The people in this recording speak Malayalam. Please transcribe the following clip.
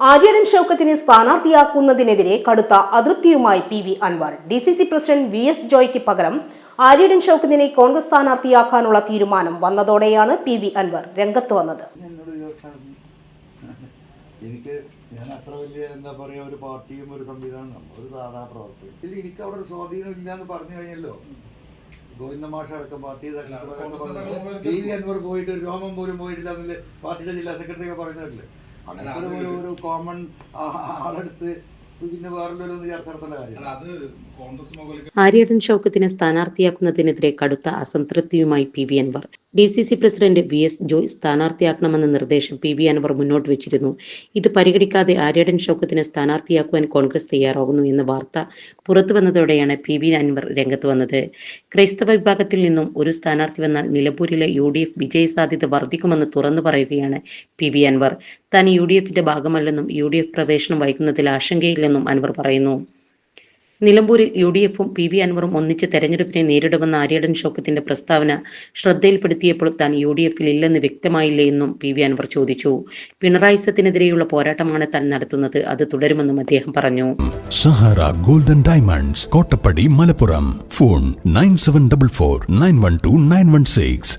ആര്യടൻ ഷൗക്കത്തിനെ സ്ഥാനാർത്ഥിയാക്കുന്നതിനെതിരെ കടുത്ത അതൃപ്തിയുമായി P V Anvar. D C C president V S ജോയ്ക്ക് പകരം ആര്യടൻ ഷൗക്കത്തിനെ കോൺഗ്രസ് സ്ഥാനാർത്ഥിയാക്കാനുള്ള തീരുമാനം വന്നതോടെയാണ് പി വി അൻവർ രംഗത്ത് വന്നത്. എനിക്ക് ഞാൻ അത്ര വലിയ എന്താ പറയാ ഒരു പാർട്ടിയും ഒരു സംവിധാനം ഒരു സാധാ പ്രവർത്തകൻ. ഇതിൽ എനിക്ക് അവിടെ ഒരു സ്വാധീനം ഇല്ല എന്ന് പറഞ്ഞു കഴിഞ്ഞല്ലോ. ഗോവിന്ദ മാഷ അടക്കം പാർട്ടി ടി വി അൻവർ പോയിട്ട് രോമം പോലും പോയിട്ടില്ല എന്നല്ലേ പാർട്ടിയുടെ ജില്ലാ സെക്രട്ടറി ഒക്കെ പറയുന്നതല്ലേ അങ്ങനത്തെ ഒരു- കോമൺ ആളെടുത്ത് പിന്നെ വേറെ ഒരു വിചാരിച്ചിടത്തുള്ള കാര്യം. അത് ആര്യടൻ ഷൗക്കത്തിനെ സ്ഥാനാർത്ഥിയാക്കുന്നതിനെതിരെ കടുത്ത അസംതൃപ്തിയുമായി P V Anvar. D C C president V S Joy സ്ഥാനാർത്ഥിയാക്കണമെന്ന നിർദ്ദേശം പി വി അൻവർ മുന്നോട്ട് വെച്ചിരുന്നു. ഇത് പരിഗണിക്കാതെ ആര്യടൻ ഷൗക്കത്തിനെ സ്ഥാനാർത്ഥിയാക്കുവാൻ കോൺഗ്രസ് തയ്യാറാകുന്നു എന്ന വാർത്ത പുറത്തു വന്നതോടെയാണ് പി വി അൻവർ രംഗത്ത് വന്നത്. ക്രൈസ്തവ വിഭാഗത്തിൽ നിന്നും ഒരു സ്ഥാനാർത്ഥി വന്നാൽ നിലമ്പൂരിലെ യു ഡി എഫ് വിജയ സാധ്യത വർദ്ധിക്കുമെന്ന് തുറന്നു പറയുകയാണ് പി വി അൻവർ. താൻ യു ഡി എഫിന്റെ ഭാഗമല്ലെന്നും യു ഡി എഫ് പ്രവേശനം വൈകുന്നതിൽ ആശങ്കയില്ലെന്നും അൻവർ പറയുന്നു. നിലമ്പൂരിൽ യു ഡി എഫും പി വി അൻവറും ഒന്നിച്ച് തെരഞ്ഞെടുപ്പിനെ നേരിടുമെന്ന ആര്യടൻ ഷോക്കത്തിന്റെ പ്രസ്താവന ശ്രദ്ധയിൽപ്പെടുത്തിയപ്പോൾ താൻ യു ഡി എഫിൽ ഇല്ലെന്ന് വ്യക്തമായില്ലേ എന്നും പി വി അൻവർ ചോദിച്ചു. പിണറായി സത്തിനെതിരെയുള്ള പോരാട്ടമാണ് താൻ നടത്തുന്നത്. അത് തുടരുമെന്നും അദ്ദേഹം പറഞ്ഞു. Sahara golden diamonds Kottappadi Malappuram. Phone nine seven double four nine one two nine one six.